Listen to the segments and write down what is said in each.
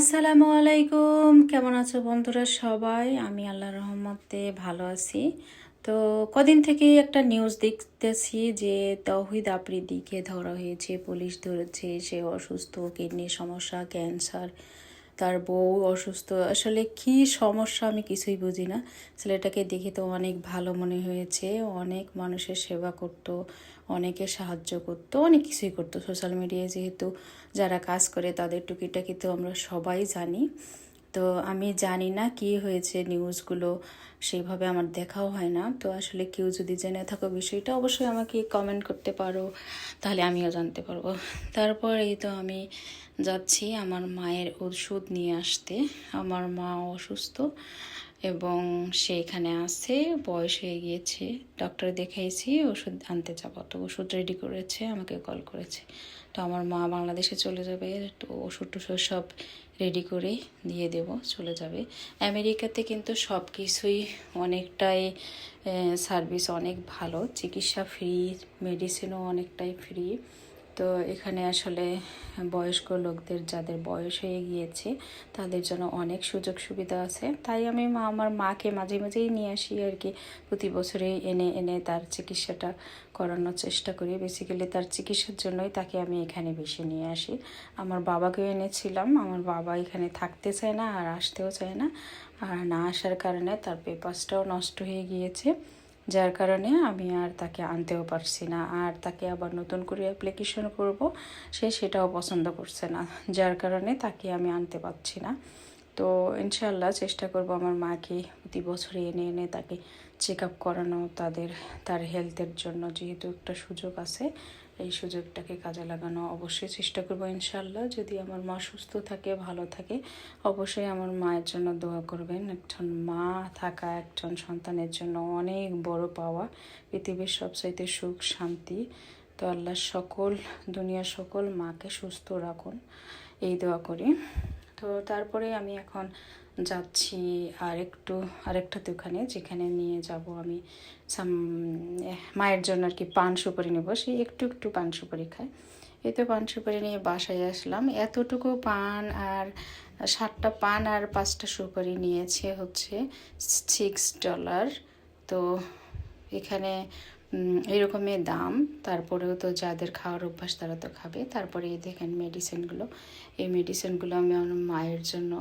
আসসালামু আলাইকুম। কেমন আছো বন্ধুরা সবাই? আমি আল্লাহ রহমতে ভালো আছি। তো কদিন থেকে একটা নিউজ দেখতেছি যে তহিদ আফ্রিদিকে ধরা হয়েছে, পুলিশ ধরেছে, সে অসুস্থ, কিডনির সমস্যা ক্যান্সার তার বউ অসুস্থ। আসলে কি সমস্যা আমি কিছুই বুঝি না। ছেলেটাকে দেখে তো অনেক ভালো মনে হয়েছে, অনেক মানুষের সেবা করত, অনেকে সাহায্য করতো, অনেক কিছুই করতো। সোশ্যাল মিডিয়ায় যেহেতু যারা কাজ করে তাদের টুকিটাকি তো আমরা সবাই জানি। তো আমি জানি না কি হয়েছে নিউজগুলো, সেইভাবে আমার দেখাও হয় না। তো আসলে কেউ যদি জেনে থাকো বিষয়টা, অবশ্যই আমাকে কমেন্ট করতে পারো, তাহলে আমিও জানতে পারব। তারপর এই তো আমি যাচ্ছি আমার মায়ের ওষুধ নিয়ে আসতে। আমার মা অসুস্থ এবং সে এখানে আছে, বয়স হয়ে গিয়েছে। ডক্টর দেখাইছি, ওষুধ আনতে যাব। তো ওষুধ রেডি করেছে, আমাকে কল করেছে। তো আমার মা বাংলাদেশে চলে যাবে, তো ওষুধ টষুধ সব রেডি করে দিয়ে দেব, চলে যাবে। আমেরিকাতে কিন্তু সব কিছুই অনেকটাই সার্ভিস অনেক ভালো। চিকিৎসা ফ্রি মেডিসিনও অনেকটাই ফ্রি তো এখানে আসলে বয়স্ক লোকদের যাদের বয়স হয়ে গিয়েছে, তাদের জন্য অনেক সুযোগ সুবিধা আছে। তাই আমি মা, আমার মাকে মাঝে মাঝেই নিয়ে আসি আর কি। প্রতি বছরেই এনে এনে তার চিকিৎসাটা করানোর চেষ্টা করি। বেসিক্যালি তার চিকিৎসার জন্যই তাকে আমি এখানে বেশি নিয়ে আসি। আমার বাবাকেও এনেছিলাম। আমার বাবা এখানে থাকতে চায় না আর আসতেও চায় না। আর না আসার কারণে তার পেপারসটাও নষ্ট হয়ে গিয়েছে। যার কারণে আমি আর তাকে আনতেও পারছি না। আর তাকে আবার নতুন করে অ্যাপ্লিকেশন করব, সে সেটাও পছন্দ করছে না। যার কারণে তাকে আমি আনতে পারছি না। তো ইনশাল্লাহ চেষ্টা করব আমার মাকে প্রতি বছরে এনে এনে তাকে চেক আপ করানো, তাদের, তার হেলথের জন্য যেহেতু একটা সুযোগ আছে, এই সুযোগটাকে কাজে লাগানো অবশ্যই চেষ্টা করব ইনশাল্লাহ যদি আমার মা সুস্থ থাকে, ভালো থাকে, অবশ্যই আমার মায়ের জন্য দোয়া করবেন। একজন মা থাকা, একজন সন্তানের জন্য অনেক বড় পাওয়া। পৃথিবীর সবচাইতে সুখ, শান্তি। তো আল্লাহ সকল, দুনিয়ার সকল মাকে সুস্থ রাখুন। এই দোয়া করি। তো তারপরে আমি এখন যাচ্ছি আর একটু আরেকটা দোকানে যেখানে নিয়ে যাব আমি। মায়ের জন্য আর কি পান সুপারি নেব। সেই একটু একটু পান সুপারি খায় এই তো পান সুপারি নিয়ে বাসায় আসলাম। এতটুকু পান আর সাতটা পান আর পাঁচটা সুপারি নিয়েছে হচ্ছে সিক্স ডলার তো এখানে এরকমই দাম। তারপরেও তো যাদের খাওয়ার অভ্যাস তারা তো খাবে। তারপরে এই দেখেন মেডিসিনগুলো এই মেডিসিনগুলো আমি আমার মায়ের জন্য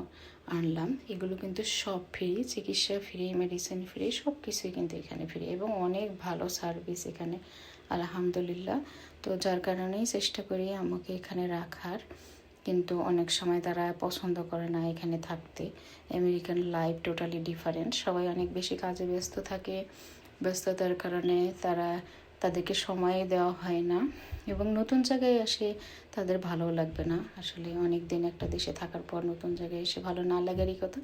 আনলাম। এগুলো কিন্তু সব ফ্রি চিকিৎসা ফ্রি মেডিসিন ফ্রি সব কিছুই কিন্তু এখানে ফ্রি এবং অনেক ভালো সার্ভিস এখানে, আলহামদুলিল্লাহ। তো যার কারণেই চেষ্টা করি আমাকে এখানে রাখার। কিন্তু অনেক সময় তারা পছন্দ করে না এখানে থাকতে। আমেরিকান লাইফ টোটালি ডিফারেন্ট সবাই অনেক বেশি কাজে ব্যস্ত থাকে। ব্যস্ততার কারণে তারা তাদেরকে সময় দেওয়া হয় না এবং নতুন জায়গায় আসে তাদের ভালো লাগবে না। আসলে অনেক দিন একটা দেশে থাকার পর নতুন জায়গায় এসে ভালো না লাগারই কথা।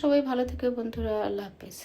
সবাই ভালো থেকে বন্ধুরা, আল্লাহ হাফেজ।